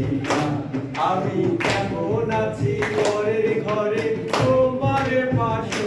আছি আমি কেমন আছি ঘরের ঘরে তোমার পাশে?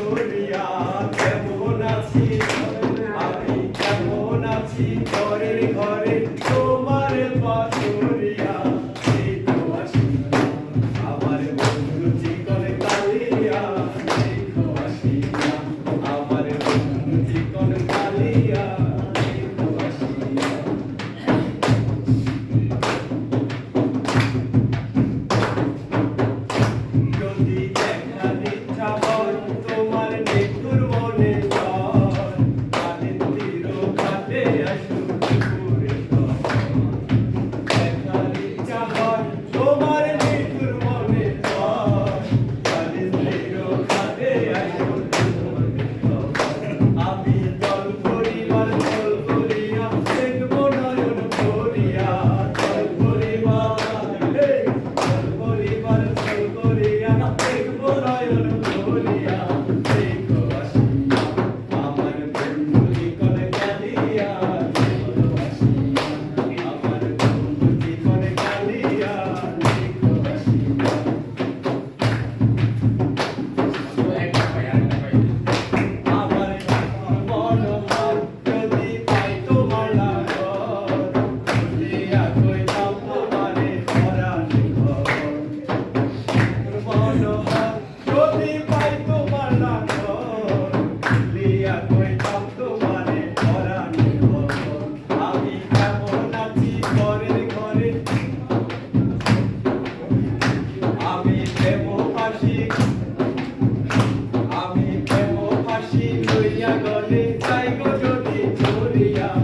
Hallelujah.